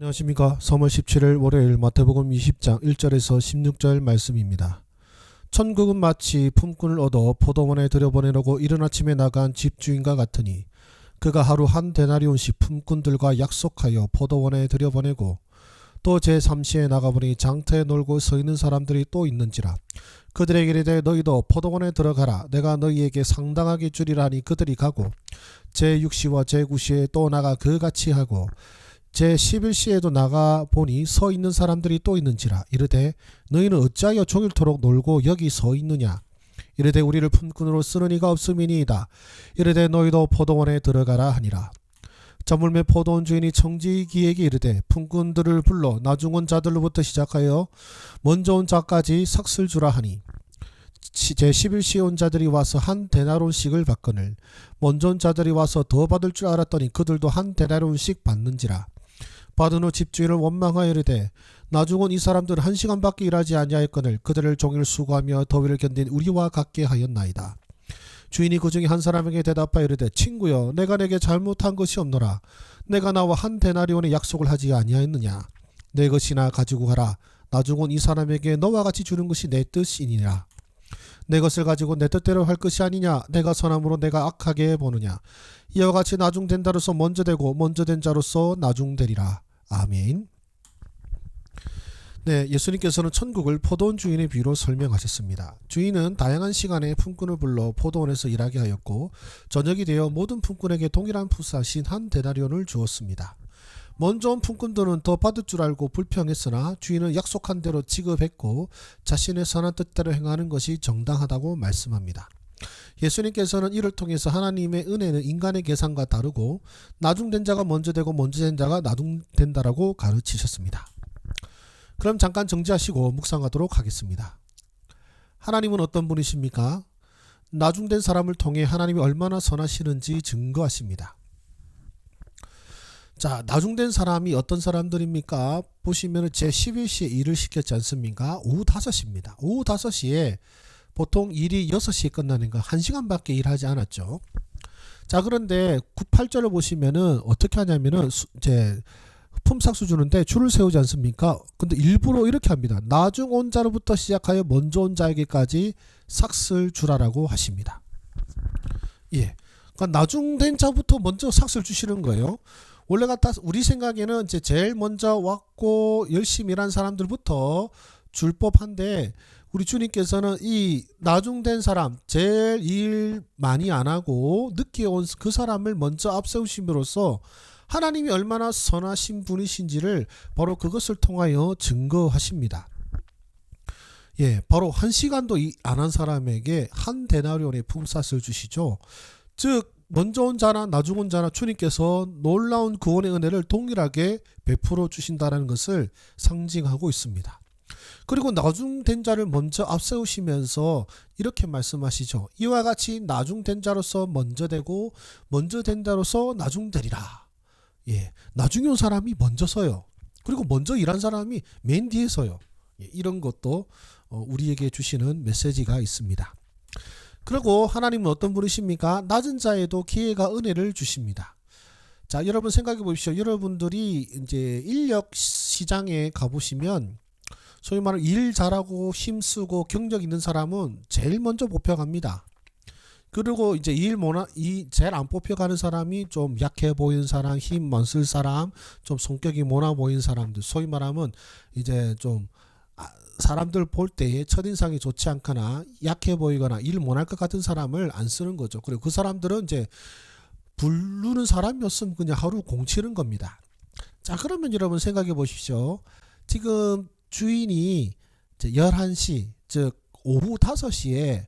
안녕하십니까. 3월 17일 월요일 마태복음 20장 1절에서 16절 말씀입니다. 천국은 마치 품꾼을 얻어 포도원에 들여보내려고 이른 아침에 나간 집주인과 같으니 그가 하루 한 데나리온씩 품꾼들과 약속하여 포도원에 들여보내고 또 제3시에 나가보니 장터에 놀고 서 있는 사람들이 또 있는지라 그들에게 이르되 너희도 포도원에 들어가라 내가 너희에게 상당하게 주리라 하니 그들이 가고 제6시와 제9시에 또 나가 그같이 하고 제 11시에도 나가 보니 서 있는 사람들이 또 있는지라. 이르되 너희는 어찌하여 종일토록 놀고 여기 서 있느냐? 이르되 우리를 품꾼으로 쓰는 이가 없음이니이다. 이르되 너희도 포도원에 들어가라 하니라. 저물매 포도원 주인이 청지기에게 이르되 품꾼들을 불러 나중 온 자들로부터 시작하여 먼저 온 자까지 삭슬 주라 하니. 제 11시에 온 자들이 와서 한 데나론씩을 받거늘 먼저 온 자들이 와서 더 받을 줄 알았더니 그들도 한 데나론씩 받는지라 받은 후 집주인을 원망하여 이르되 나중 온이 사람들은 한 시간밖에 일하지 아니하였거늘 그들을 종일 수고하며 더위를 견딘 우리와 같게 하였나이다. 주인이 그 중에 한 사람에게 대답하여 이르되 친구여 내가 내게 잘못한 것이 없노라. 내가 나와 한 데나리온의 약속을 하지 아니하였느냐? 내 것이나 가지고 가라. 나중 온이 사람에게 너와 같이 주는 것이 내 뜻이니라. 내 것을 가지고 내 뜻대로 할 것이 아니냐? 내가 선함으로 내가 악하게 보느냐? 이와 같이 나중된 자로서 먼저 되고 먼저 된 자로서 나중되리라 아멘. 네, 예수님께서는 천국을 포도원 주인의 비유로 설명하셨습니다. 주인은 다양한 시간에 품꾼을 불러 포도원에서 일하게 하였고 저녁이 되어 모든 품꾼에게 동일한 푸사신 한 데나리온을 주었습니다. 먼저 온 품꾼들은 더 받을 줄 알고 불평했으나 주인은 약속한 대로 지급했고 자신의 선한 뜻대로 행하는 것이 정당하다고 말씀합니다. 예수님께서는 이를 통해서 하나님의 은혜는 인간의 계산과 다르고 나중된 자가 먼저 되고 먼저 된 자가 나중된다라고 가르치셨습니다. 그럼 잠깐 정지하시고 묵상하도록 하겠습니다. 하나님은 어떤 분이십니까? 나중된 사람을 통해 하나님이 얼마나 선하시는지 증거하십니다. 자, 나중된 사람이 어떤 사람들입니까? 보시면 제 11시에 일을 시켰지 않습니까? 오후 5시입니다. 오후 5시에 보통 일이 6시에 끝나는 거 1시간밖에 일하지 않았죠. 자, 그런데 98절을 보시면은 어떻게 하냐면은 수, 이제 품삯수 주는데 줄을 세우지 않습니까? 근데 일부러 이렇게 합니다. 나중 온 자로부터 시작하여 먼저 온 자에게까지 삭슬 주라라고 하십니다. 예. 그러니까 나중된 자부터 먼저 삭슬 주시는 거예요. 원래 같아 우리 생각에는 이제 제일 먼저 왔고 열심히 일한 사람들부터 줄 법한데 우리 주님께서는 이 나중된 사람, 제일 일 많이 안 하고 늦게 온 그 사람을 먼저 앞세우심으로써 하나님이 얼마나 선하신 분이신지를 바로 그것을 통하여 증거하십니다. 예, 바로 한 시간도 안 한 사람에게 한 데나리온의 품삯을 주시죠. 즉 먼저 온 자나 나중 온 자나 주님께서 놀라운 구원의 은혜를 동일하게 베풀어 주신다는 것을 상징하고 있습니다. 그리고 나중된 자를 먼저 앞세우시면서 이렇게 말씀하시죠. 이와 같이 나중된 자로서 먼저 되고 먼저 된 자로서 나중되리라. 예, 나중에 온 사람이 먼저 서요. 그리고 먼저 일한 사람이 맨 뒤에 서요. 예, 이런 것도 어, 우리에게 주시는 메시지가 있습니다. 그리고 하나님은 어떤 분이십니까? 낮은 자에도 기회가 은혜를 주십니다. 자, 여러분 생각해 보십시오. 여러분들이 이제 인력 시장에 가보시면 소위 말하는 일 잘하고 힘쓰고 경력 있는 사람은 제일 먼저 뽑혀갑니다. 그리고 이제 일 못하 이 제일 안 뽑혀가는 사람이 좀 약해 보이는 사람, 힘못쓸 사람, 좀 성격이 못나 보이는 사람들, 소위 말하면 이제 좀 아, 사람들 볼 때에 첫인상이 좋지 않거나 약해 보이거나 일 못할 것 같은 사람을 안 쓰는 거죠. 그리고 그 사람들은 이제 부르는 사람이었으면 그냥 하루 공치는 겁니다. 자, 그러면 여러분 생각해 보십시오. 지금 주인이 11시, 즉 오후 5시에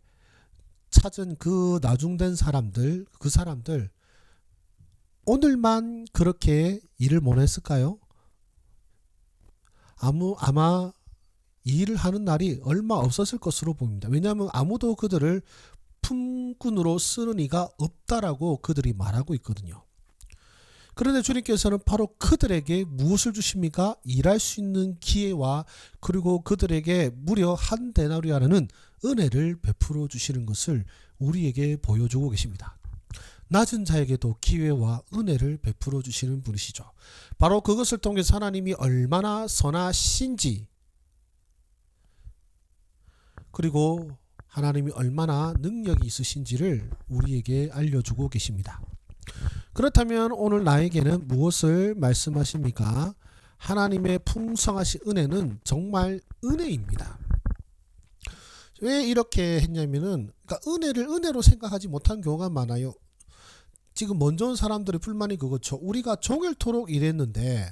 찾은 그 나중된 사람들, 그 사람들 오늘만 그렇게 일을 못 했을까요? 아무 아마 일을 하는 날이 얼마 없었을 것으로 보입니다. 왜냐하면 아무도 그들을 품꾼으로 쓰는 이가 없다라고 그들이 말하고 있거든요. 그런데 주님께서는 바로 그들에게 무엇을 주십니까? 일할 수 있는 기회와 그리고 그들에게 무려 한 데나리아라는 은혜를 베풀어 주시는 것을 우리에게 보여주고 계십니다. 낮은 자에게도 기회와 은혜를 베풀어 주시는 분이시죠. 바로 그것을 통해서 하나님이 얼마나 선하신지 그리고 하나님이 얼마나 능력이 있으신지를 우리에게 알려주고 계십니다. 그렇다면 오늘 나에게는 무엇을 말씀하십니까? 하나님의 풍성하신 은혜는 정말 은혜입니다. 왜 이렇게 했냐면은 그러니까 은혜를 은혜로 생각하지 못한 경우가 많아요. 지금 먼저 온 사람들의 불만이 그거죠. 우리가 종일토록 일했는데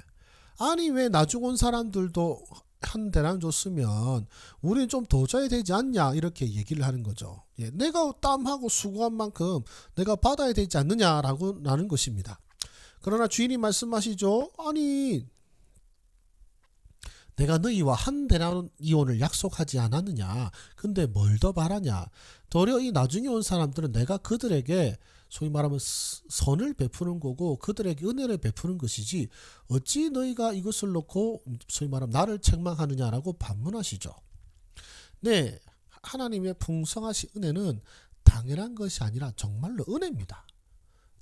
아니 왜 나중 온 사람들도 한 대랑 줬으면 우리는 좀 더 줘야 되지 않냐 이렇게 얘기를 하는 거죠. 예, 내가 땀하고 수고한 만큼 내가 받아야 되지 않느냐라고 나는 것입니다. 그러나 주인이 말씀하시죠. 아니 내가 너희와 한 대라는 이혼을 약속하지 않았느냐. 근데 뭘 더 바라냐. 도리어 이 나중에 온 사람들은 내가 그들에게 소위 말하면 스- 선을 베푸는 거고 그들에게 은혜를 베푸는 것이지 어찌 너희가 이것을 놓고 소위 말하면 나를 책망하느냐라고 반문하시죠. 네, 하나님의 풍성하신 은혜는 당연한 것이 아니라 정말로 은혜입니다.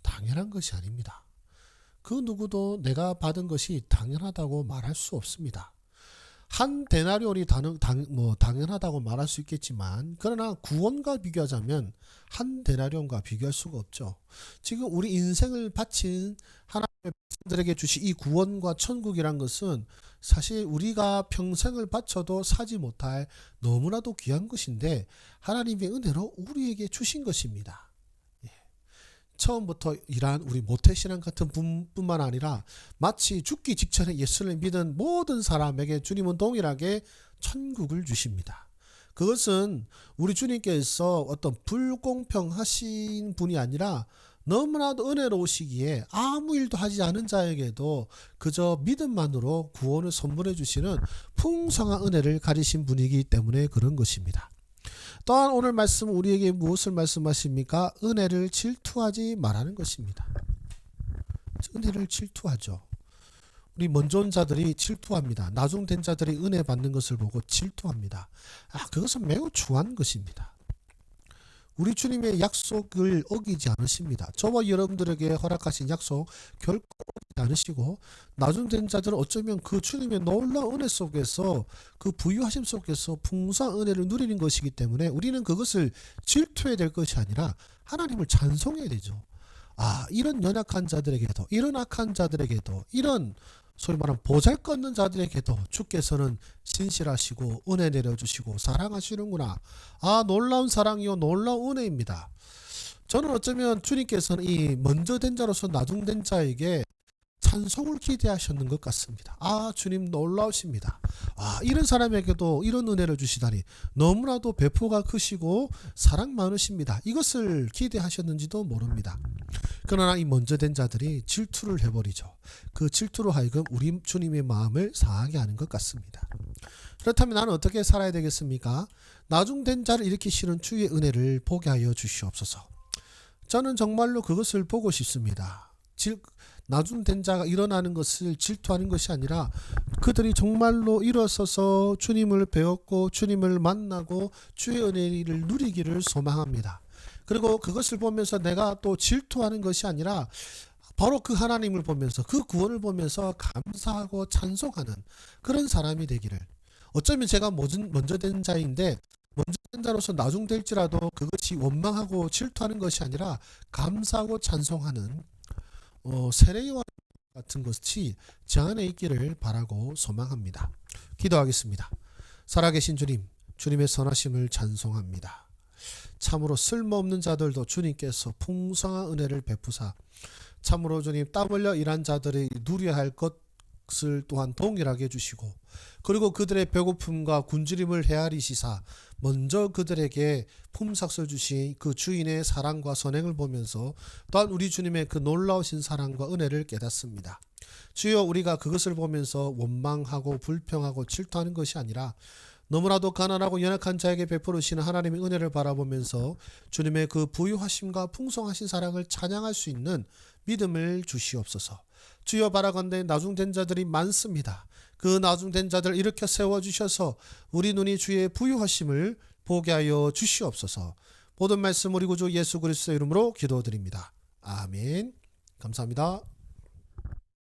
당연한 것이 아닙니다. 그 누구도 내가 받은 것이 당연하다고 말할 수 없습니다. 한 데나리온이 당, 당, 뭐 당연하다고 말할 수 있겠지만 그러나 구원과 비교하자면 한 데나리온과 비교할 수가 없죠. 지금 우리 인생을 바친 하나님의 백성들에게 주신 이 구원과 천국이란 것은 사실 우리가 평생을 바쳐도 사지 못할 너무나도 귀한 것인데 하나님의 은혜로 우리에게 주신 것입니다. 예. 처음부터 일한 우리 모태신앙 같은 분뿐만 아니라 마치 죽기 직전에 예수를 믿은 모든 사람에게 주님은 동일하게 천국을 주십니다. 그것은 우리 주님께서 어떤 불공평하신 분이 아니라 너무나도 은혜로우시기에 아무 일도 하지 않은 자에게도 그저 믿음만으로 구원을 선물해 주시는 풍성한 은혜를 가리신 분이기 때문에 그런 것입니다. 또한 오늘 말씀 우리에게 무엇을 말씀하십니까? 은혜를 질투하지 말라는 것입니다. 은혜를 질투하죠. 우리 먼저 온 자들이 질투합니다. 나중 된 자들이 은혜 받는 것을 보고 질투합니다. 아, 그것은 매우 중요한 것입니다. 우리 주님의 약속을 어기지 않으십니다. 저와 여러분들에게 허락하신 약속 결코 어기지 않으시고 나중된 자들은 어쩌면 그 주님의 놀라운 은혜 속에서 그 부유하심 속에서 풍성한 은혜를 누리는 것이기 때문에 우리는 그것을 질투해야 될 것이 아니라 하나님을 찬송해야 되죠. 아 이런 연약한 자들에게도 이런 악한 자들에게도 이런 소위 말하는 보잘것없는 자들에게도 주께서는 신실하시고 은혜 내려주시고 사랑하시는구나. 아 놀라운 사랑이요 놀라운 은혜입니다. 저는 어쩌면 주님께서는 이 먼저 된 자로서 나중 된 자에게 찬송을 기대하셨는 것 같습니다. 아 주님 놀라우십니다. 아 이런 사람에게도 이런 은혜를 주시다니 너무나도 배포가 크시고 사랑 많으십니다. 이것을 기대하셨는지도 모릅니다. 그러나 이 먼저 된 자들이 질투를 해버리죠. 그 질투로 하여금 우리 주님의 마음을 상하게 하는 것 같습니다. 그렇다면 나는 어떻게 살아야 되겠습니까? 나중된 자를 일으키시는 주의 은혜를 보게 하여 주시옵소서. 저는 정말로 그것을 보고 싶습니다. 질, 나중된 자가 일어나는 것을 질투하는 것이 아니라 그들이 정말로 일어서서 주님을 배웠고 주님을 만나고 주의 은혜를 누리기를 소망합니다. 그리고 그것을 보면서 내가 또 질투하는 것이 아니라 바로 그 하나님을 보면서 그 구원을 보면서 감사하고 찬송하는 그런 사람이 되기를 어쩌면 제가 먼저 된 자인데 먼저 된 자로서 나중될지라도 그것이 원망하고 질투하는 것이 아니라 감사하고 찬송하는 어, 세례요한 같은 것이 제 안에 있기를 바라고 소망합니다. 기도하겠습니다. 살아계신 주님, 주님의 선하심을 찬송합니다. 참으로 쓸모없는 자들도 주님께서 풍성한 은혜를 베푸사 참으로 주님 땀 흘려 일한 자들이 누려야 할 것 을 또한 동일하게 해주시고 그리고 그들의 배고픔과 굶주림을 헤아리시사 먼저 그들에게 품삯을 주신 그 주인의 사랑과 선행을 보면서 또한 우리 주님의 그 놀라우신 사랑과 은혜를 깨닫습니다. 주여 우리가 그것을 보면서 원망하고 불평하고 질투하는 것이 아니라 너무나도 가난하고 연약한 자에게 베풀으시는 하나님의 은혜를 바라보면서 주님의 그 부유하심과 풍성하신 사랑을 찬양할 수 있는 믿음을 주시옵소서. 주여 바라건대 나중된 자들이 많습니다. 그 나중된 자들 일으켜 세워 주셔서 우리 눈이 주의 부유하심을 보게 하여 주시옵소서. 모든 말씀 우리 구주 예수 그리스도의 이름으로 기도드립니다. 아멘. 감사합니다.